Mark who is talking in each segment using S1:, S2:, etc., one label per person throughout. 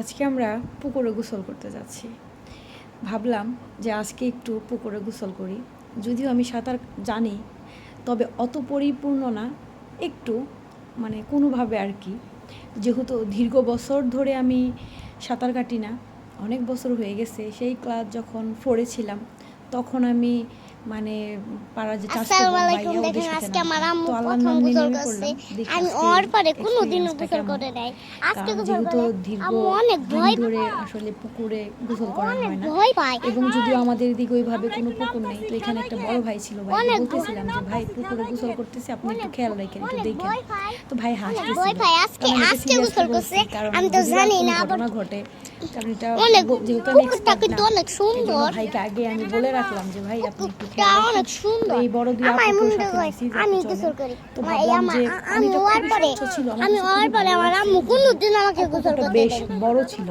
S1: আজকে আমরা পুকুরে গোসল করতে যাচ্ছি। ভাবলাম যে আজকে একটু পুকুরে গোসল করি। যদিও আমি সাঁতার জানি, তবে অত পরিপূর্ণ না, একটু মানে কোনোভাবে আর কি। যেহেতু দীর্ঘ বছর ধরে আমি সাঁতার কাটি না, অনেক বছর হয়ে গেছে, সেই ক্লাস যখন ফোরে ছিলাম, তখন আমি মানে পাড়া যে চাষ
S2: আসসালামু আলাইকুম দেখেন আজকে আমার আম্মু প্রথম গোসল করছে। আমি ওর পরে কোনোদিনও গোসল করে নাই। আজকে গোসল করে আম্মু অনেক ভয়
S1: ধরে আসলে পুকুরে গোসল করা হয় না।
S2: ভয় পায়।
S1: এবং যদিও আমাদের এদিকে ওইভাবে কোনো পুকুর নেই তো এখানে একটা বড় ভাই ছিল ভাই বলতেছিলাম যে ভাই পুকুরে গোসল করতেছে আপনি একটু খেয়াল রাখেন একটু দেখেন। তো ভাই হাসতেছিল
S2: ভয় পায়। আজকে- আজকে গোসল করছে। আমি তো জানি না, আবার-
S1: ঘটনা ঘটে। কারণ এটা
S2: অনেক
S1: যেহেতু আমি
S2: সুন্দর।
S1: ভাইকে আগে আমি বলে রাখলাম যে ভাই আপনি একটু
S2: পুকুরটা
S1: খেয়াল রাখেন।
S2: অনেক সুন্দর।
S1: এই বড় দুই
S2: আমার
S1: আপুকেও সাথে নিছি যে
S2: আমি গোসল করি।
S1: তো ভাবলাম যে
S2: আমি
S1: পানিটা
S2: পরে
S1: স্বচ্ছ ছিল, আমার
S2: আমি
S1: কাছে
S2: পরে আমার আম্মু কোনোদিন আমাকে গোসল করতে
S1: বেশ বড় ছিল।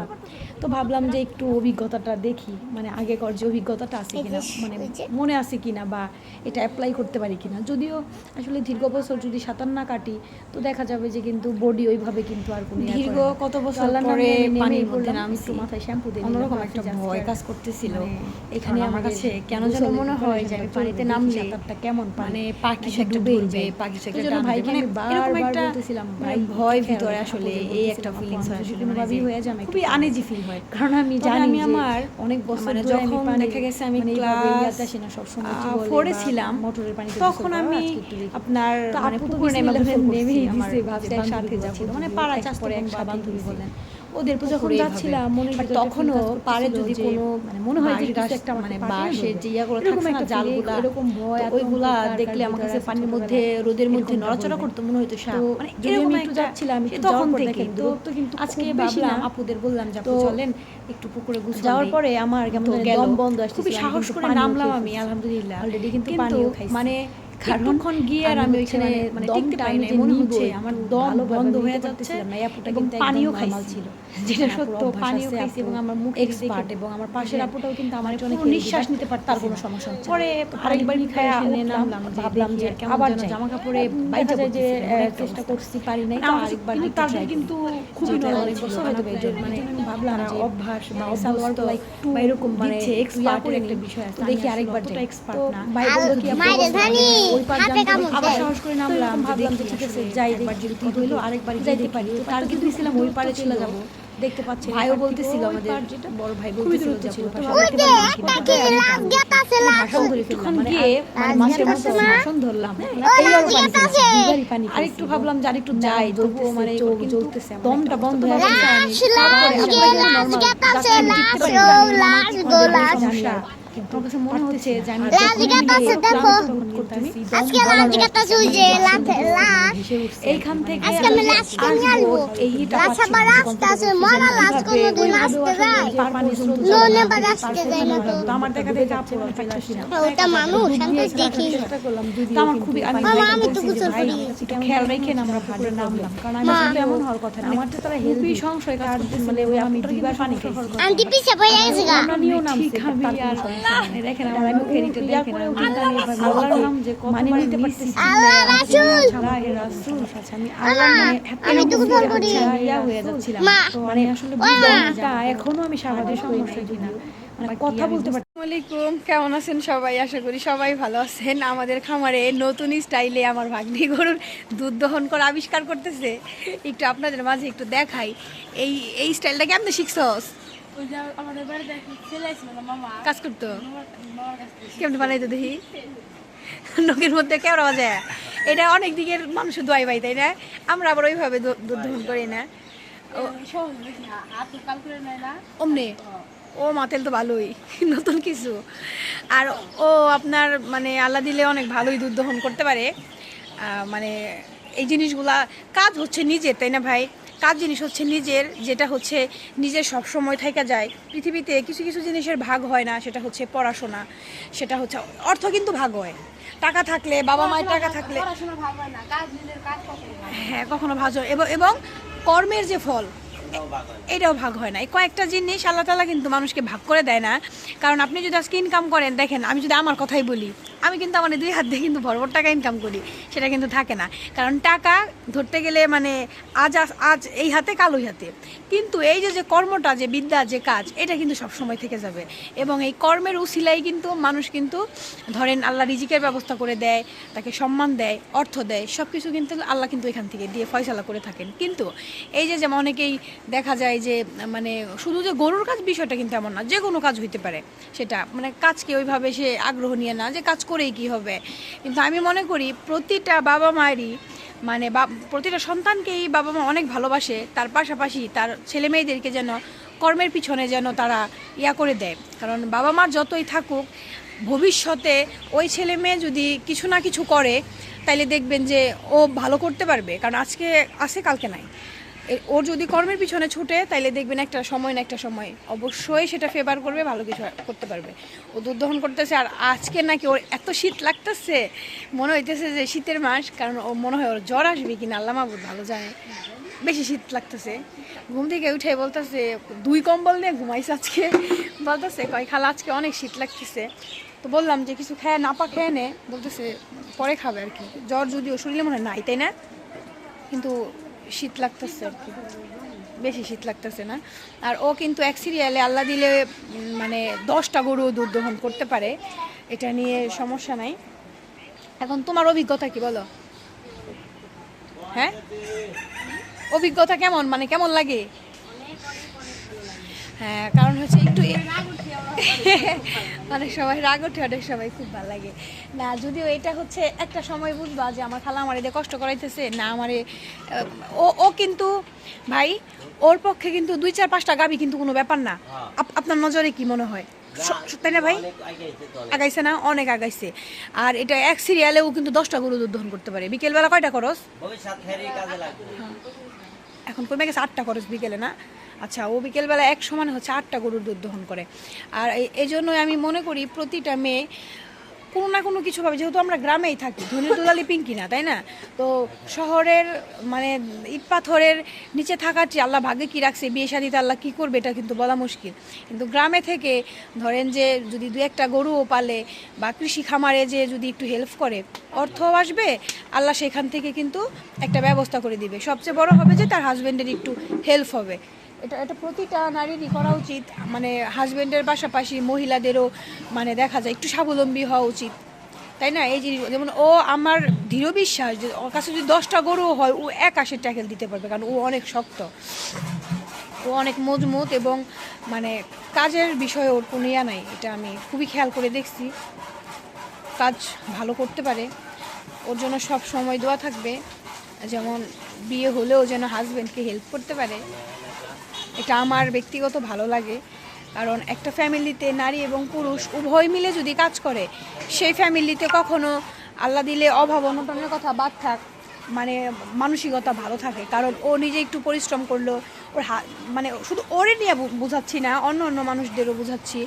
S1: তো ভাবলাম যে একটু অভিজ্ঞতাটা দেখি মানে আগেকার যে অভিজ্ঞতাটা আছে কিনা মানে মনে আছে কিনা বা এটা অ্যাপ্লাই করতে পারি কিনা। যদিও আসলে দীর্ঘ বছর যদি সাঁতার না কাটি তো দেখা যাবে যে কিন্তু বডি ওইভাবে কিন্তু আর কোনো
S3: দীর্ঘ কত বছর পরে
S1: নামে
S3: পানির মধ্যে
S1: পড়লাম,
S3: নামছি।
S1: একটু মাথায় শ্যাম্পু দিয়ে
S3: অন্যরকম একটা ভয় কাজ করতেছিল।
S1: মানে
S3: এখানে আমার কাছে কেন যেন মনে হয় যে আমি পানিতে নামলে
S1: সাঁতারটা কেমন
S3: মানে পাখি একটা
S1: ডুবেই
S3: পাখি একটা।
S1: ভাইকে
S3: মানে এরকম
S1: বারবার
S3: একটা
S1: বলতেছিলাম,
S3: মানে
S1: ভাই
S3: ভয় ভিতরে আসলে এই একটা ফিলিংস হয়
S1: যদি
S3: আসলে মানে
S1: হয়ে যায় আমি
S3: খুবই আনইজি ফিল হয়।
S1: কারণ আমি জানি
S3: আমি আমার
S1: অনেক বছর
S3: মানে যখন দেখা গেছে আমি
S1: মানে
S3: ক্লাস ফোরে ছিলাম,
S1: মোটরের পানি
S3: তখন আমি। আপনার মানে পুকুরে নেমে
S1: দিছে, ভাবছি একসাথে যাব। মানে পাড়া চাষ করে এক
S3: বান্ধবী বলেন
S1: ওদের যখন যাচ্ছিলাম ভিতরে একটা
S3: তখনও
S1: করতেছিল
S3: যদি কোনো
S1: মানে মনে হয় যে কিছু
S3: গাছ
S1: একটা
S3: মানে বাঁশের যে ইয়াগুলো থাকছে না, জালগুলা,
S1: এরকম ভয়
S3: তো ওইগুলা দেখলে আমার কাছে পানির মধ্যে রোদের মধ্যে নড়াচড়া। করতো মনে হতো সাপ
S1: তো
S3: মানে এরকম
S1: একটু যাচ্ছিলাম একটু
S3: তখন
S1: পর
S3: থেকে
S1: দেখেন
S3: কিন্তু আজকে
S1: খুব
S3: ভাবলাম
S1: আপুদের বললাম যে আপু
S3: তো
S1: চলেন একটু পুকুরে গোসল
S3: যাওয়ার পরে আমার কেমন। দম বন্ধ আসতেছিল,
S1: খুবই সাহস করে নামলাম আমি আলহামদুলিল্লাহ
S3: কিন্তু
S1: কিন্তু
S3: পানিও খাইছি।
S1: মানে
S3: কারণ
S1: গিয়ে আর আমি ওইখানে মানে
S3: দমটা
S1: পারি
S3: আমি
S1: নাই মনে হচ্ছে আমার দম বন্ধ হয়ে যাচ্ছে
S3: আপুটা কিন্তু
S1: পানিও খাইছি
S3: ছিল।
S1: যেটা সত্য পানিও খাইছি এবং আমার মুখ
S3: expert
S1: এবং আমার পাশের। আপুটাও কিন্তু আমার
S3: অনেক
S1: নিঃশ্বাস নিতে পারত
S3: তার কোনো সমস্যা হচ্ছে
S1: পরে আরেকবার খেয়ে ভাবলাম যে আবার
S3: জামা কাপড়ে
S1: দেখা যায় যে চেষ্টা করছি পারি নাই
S3: মানে
S1: আরেকবার করি।
S3: কিন্তু খুবই
S1: যেহেতু
S3: নরম
S1: অনেক
S3: ছিল,
S1: বছর
S3: মানে আপনার
S1: মানে
S3: মানে
S1: ভাবলাম যে
S3: অভ্যাস বা
S1: সালোয়ার গলা একটু
S3: এরকম মানে
S1: দিচ্ছে, একটু বিষয় আছে।
S3: দেখি আরেকবার যাই। তো
S1: না।
S3: ভাই বলল কি আপু
S2: মায়ের
S3: বলল,
S2: জানি,
S3: ওই পার
S2: হাতে
S3: জানতো,
S2: কামড়
S3: আবার সাহস করে নামলাম
S1: ভাবলাম যে
S3: দেখি
S1: ঠিক আছে যাই
S3: একবার যদি
S1: কি হইল আরেকবার
S3: যাইতে
S1: যাইতে পারি
S3: পারি।
S1: তো
S3: তো
S1: তার
S3: তার
S1: কিন্তু
S3: কিন্তু
S1: ছিলাম ওই পারে চলে যাব দেখতে পাচ্ছি
S3: ভাইও বলতেছিল আমাদের বড় ভাই বলতেছিল যে
S1: ছিল।
S3: আপু
S1: তো
S3: ভাষা
S2: ওই
S3: বলতে
S2: যে
S3: পারবেন কিনা?
S2: একটা
S3: মানে আর-
S1: মানে মাছের মতো ভাষণ ধরলাম
S2: ওই
S1: এইবারও
S2: লাশ
S1: পানি
S2: গেট
S1: খেয়েছি,
S2: আছে।
S1: দুইবারই পানি
S3: আর একটু ভাবলাম যে আর যাই
S1: তবুও মানে আমার
S3: দমটা বন্ধ হয়ে আমি। তারপরে গাছ আমি আমি
S2: লাশ,
S3: আমার
S2: গো,
S3: অনেক
S2: লাশ।
S3: সমস্যা। কিন্তু আমার কাছে মনে হচ্ছে যে আমি
S2: লাশ
S3: যখন
S2: গেট
S3: আমি
S2: আছে,
S3: এই
S2: দেখো।
S3: ক্লাস তখন করতেছি, দম
S2: আজকে
S3: বন্ধ
S2: লাশ গেট আছে, ওই যে
S3: আমি
S2: লাশ,
S3: যখন
S2: লাশ।
S3: ভেসে উঠছি।
S1: এইখান থেকে
S2: আজকে আমি লাশ কিনে আনব। লাশ আবার রাস্তা আছে, মরা লাশ কোনোদিন আসতে যায়। নলে আবার আসতে যায় না তো।
S3: তো আমার দেখা দেখে আপু চলে আসি না
S2: ওটা মানুষ, আমি তো দেখি।
S3: তো আমার খুবই আমি
S2: আমি তো
S3: বলছি যে
S2: গোসল
S3: ভাই,
S2: করি।
S3: খেয়াল রেখে আমরা নামলাম কারণ আমি আসলে এমন হওয়ার কথা না আমার তো তারা হেলদি সংশয় কাজ মানে ওই আমি দুইবার পানি খাইছি
S2: আন্টি পিছে পড়ে গেছে গা।
S3: আমরা নিয়েও নামছি
S1: ঠিক আমি আর
S3: সমস্যা নেই।
S4: কেমন আছেন সবাই? আশা করি সবাই ভালো আছেন। আমাদের খামারে নতুন স্টাইলে আমার ভাগ্নি গরুর দুধ দহন করে আবিষ্কার করতেছে। একটু আপনাদের মাঝে একটু দেখাই। এই এই স্টাইলটা কেমন শিখছস?
S5: ওই যে আমাদের বাড়িতে ছেলে ছিল না মামা।
S4: কাজ করতো? কেমন বানাইতো দেখি? নখের মধ্যে কেমন বাজে। এটা অনেক দিকের মানুষের দোয়াই পাই তাই না? আমরা আবার ওইভাবে দুধ দহন করি
S5: তো না।
S4: অমনে? ও। মাতেল তো ভালোই নতুন কিছু। আর ও আপনার মানে আল্লাহ দিলে অনেক ভালোই দুধ দহন করতে পারে। মানে এই জিনিসগুলা কাজ হচ্ছে নিজের তাই না ভাই? কাজ জিনিস হচ্ছে নিজের যেটা হচ্ছে নিজের সব সময় থেকে যায়। পৃথিবীতে কিছু কিছু জিনিসের ভাগ হয় না সেটা হচ্ছে পড়াশোনা সেটা হচ্ছে অর্থ কিন্তু ভাগ হয়। টাকা থাকলে বাবা মায়ের টাকা থাকলে
S5: হয় কখনো ভালো
S4: হ্যাঁ কখনো ভাজ হয়। এবং এবং কর্মের যে ফল এটাও ভাগ হয় না। এই কয়েকটা জিনিস আল্লাহ তালা কিন্তু মানুষকে ভাগ করে দেয় না। কারণ আপনি যদি আজকে ইনকাম করেন দেখেন আমি যদি আমার কথাই বলি আমি কিন্তু আমার দুই হাত দিয়ে কিন্তু ভরভর টাকা ইনকাম করি, সেটা কিন্তু থাকে না। কারণ টাকা ধরতে গেলে মানে আজ আজ- এই হাতে, কাল হাতে। কিন্তু এই যে যে কর্মটা, যে বিদ্যা, যে কাজ, এটা কিন্তু সব সময় থেকে যাবে। এবং এই কর্মের উসিলাই কিন্তু মানুষ কিন্তু ধরেন আল্লাহ রিজিকের ব্যবস্থা করে দেয়, তাকে সম্মান দেয়, অর্থ দেয় সব কিছু কিন্তু আল্লাহ কিন্তু এখান থেকে দিয়ে ফয়সালা করে থাকেন। কিন্তু এই যে যেমন অনেকেই দেখা যায় যে মানে শুধু যে গরুর কাজ বিষয়টা কিন্তু এমন না, যে কোনো কাজ হইতে পারে। সেটা মানে কাজকে ওইভাবে সে আগ্রহ নিয়ে না, যে কাজ করেই কি হবে? কিন্তু আমি মনে করি প্রতিটা বাবা মায়েরই মানে বা, প্রতিটা সন্তানকেই বাবা মা অনেক ভালোবাসে, তার পাশাপাশি তার ছেলে মেয়েদেরকে যেন কর্মের পিছনে যেন তারা ইয়া করে দেয়। কারণ বাবা মার যতই থাকুক, ভবিষ্যতে ওই ছেলে মেয়ে যদি কিছু না কিছু করে, তাইলে দেখবেন যে ও ভালো করতে পারবে। কারণ আজকে, আছে কালকে নাই। ওর যদি কর্মের পিছনে ছুটে, তাইলে দেখবেন একটা সময় না একটা সময়। অবশ্যই সেটা ফেভার করবে, ভালো কিছু করতে পারবে। ও দুধ দহন করতেছে আর আজকে নাকি ওর এত শীত লাগতেছে, মনে হইতেছে যে শীতের মাস, কারণ ও মনে হয় ওর জ্বর আসবে কিনা, আল্লাহ মাহবুদ ভালো জানে। বেশি শীত লাগতেছে। ঘুম থেকে উঠে বলতেছে, দুই কম্বল নিয়ে ঘুমাইছে আজকে। বলতেছে, কয় খালা, আজকে অনেক শীত লাগতেছে। তো বললাম যে, কিছু খেয়ে নাপা খেয়ে নে। বলতেছে, পরে খাবে আর কি। জ্বর যদি ও শরীরে মনে হয় নাই, তাই না? কিন্তু শীত লাগতেছে আর কি। বেশি শীত লাগতেছে না। আর ও কিন্তু এক সিরিয়ালে আল্লাহ দিলে মানে দশটা গরু দুধ দহন করতে পারে। এটা নিয়ে সমস্যা নাই। এখন তোমার অভিজ্ঞতা কি বলো? হ্যাঁ? অভিজ্ঞতা কেমন? মানে কেমন লাগে? হ্যাঁ কারণ হচ্ছে একটু অনেক সময় রাগ ওঠে অনেক সময় খুব ভালো লাগে। না যদিও এটা হচ্ছে একটা সময় বুঝবা যে আমার খালা আমার এদের কষ্ট করাইতেছে না আমারে ও ও কিন্তু ভাই ওর পক্ষে কিন্তু দুই চার পাঁচটা গাবি কিন্তু কোনো ব্যাপার না। আপ- আপনার নজরে কি মনে হয়? তাই না ভাই? আগাইছে না? অনেক আগাইছে। আর এটা এক সিরিয়ালেও কিন্তু দশটা গরু দুধ দহন করতে পারে। বিকেলবেলা কয়টা
S6: কাজে লাগবে।
S4: এখন কমে গেছে আটটা খরচ বিকেলে না? আচ্ছা ও বিকেলবেলা এক সমানে হচ্ছে আটটা গরুর দুধ দহন করে। আর এই- জন্যই আমি মনে করি প্রতিটা মেয়ে কোনো না কোনো কিছু ভাবে, যেহেতু আমরা গ্রামেই থাকি ধনের দুলালি, পিঙ্কি না, তাই না? তো শহরের মানে ইট পাথরের নিচে থাকার চেয়ে আল্লাহ ভাগ্যে কী রাখছে, বিয়ে শাদিতে আল্লাহ কী করবে, এটা কিন্তু বলা মুশকিল। কিন্তু গ্রামে থেকে ধরেন যে যদি দু একটা গরুও পালে বা কৃষি খামারে যে যদি একটু হেল্প করে অর্থ আসবে, আল্লাহ সেখান থেকে কিন্তু একটা ব্যবস্থা করে দিবে। সবচেয়ে বড় হবে যে তার হাজব্যান্ডের একটু হেল্প হবে। এটা এটা প্রতিটা নারীরই করা উচিত। মানে হাজব্যান্ডের পাশাপাশি মহিলাদেরও মানে দেখা যায় একটু স্বাবলম্বী হওয়া উচিত। তাই না? এই জিনিস যেমন ও আমার দৃঢ় বিশ্বাস যে ওর কাছে যদি দশটা গরু হয়, ও এক আশের ট্যাকেল দিতে পারবে কারণ ও অনেক শক্ত। ও অনেক মজবুত এবং মানে কাজের বিষয়ে ওর কোনো ইয়া নাই। এটা আমি খুবই খেয়াল করে দেখছি। কাজ ভালো করতে পারে। ওর জন্য সব সময় দোয়া থাকবে। যেমন বিয়ে হলেও যেন হাজব্যান্ডকে হেল্প করতে পারে। এটা আমার ব্যক্তিগত ভালো লাগে। কারণ একটা ফ্যামিলিতে নারী এবং পুরুষ উভয় মিলে যদি কাজ করে, সেই ফ্যামিলিতে কখনো আল্লাহ দিলে অভাব অনটনের কথা বাদ থাক মানে মানসিকতা ভালো থাকে। কারণ ও নিজে একটু পরিশ্রম করল ওর হা মানে শুধু ওরে নিয়ে বোঝাচ্ছি না, অন্য অন্য মানুষদেরও বোঝাচ্ছি।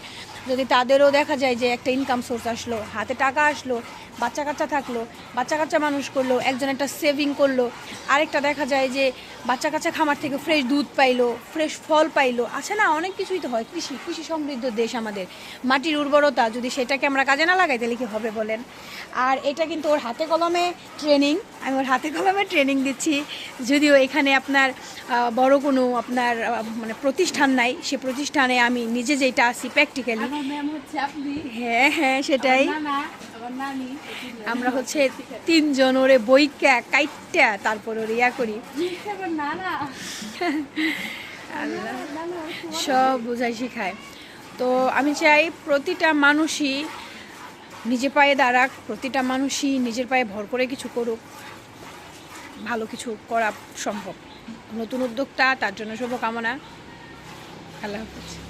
S4: যদি তাদেরও দেখা যায় যে একটা ইনকাম সোর্স আসলো, হাতে টাকা আসলো, বাচ্চা কাচ্চা থাকল, বাচ্চা কাচ্চা মানুষ করল, একজন একটা সেভিং করল, আরেকটা দেখা যায় যে বাচ্চা কাচ্চা খামার থেকে ফ্রেশ দুধ পাইলো ফ্রেশ ফল পাইলো, আছে না? অনেক কিছুই তো হয়। কৃষি কৃষি সমৃদ্ধ দেশ আমাদের। মাটির উর্বরতা, যদি সেটাকে আমরা কাজে না লাগাই, তাহলে কি হবে বলেন? আর এটা কিন্তু ওর হাতে কলমে ট্রেনিং আমি ওর হাতে কলমে ট্রেনিং দিচ্ছি। যদিও এখানে আপনার বড় কোনো আপনার মানে প্রতিষ্ঠান নাই। সে প্রতিষ্ঠানে আমি নিজে যেটা আছি প্র্যাকটিক্যালি হ্যাঁ হ্যাঁ সেটাই।
S5: আমার
S4: হচ্ছে তিনজন ওরে বইকা কাইটা তারপর ওর ইয়া করি। সব বোঝাই শিখায়। তো আমি চাই প্রতিটা মানুষই নিজে পায়ে দাঁড়াক প্রতিটা মানুষই নিজের পায়ে ভর করে কিছু করুক ভালো কিছু করা সম্ভব। নতুন উদ্যোক্তা তার জন্য শুভকামনা। আল্লাহ হাফিজ।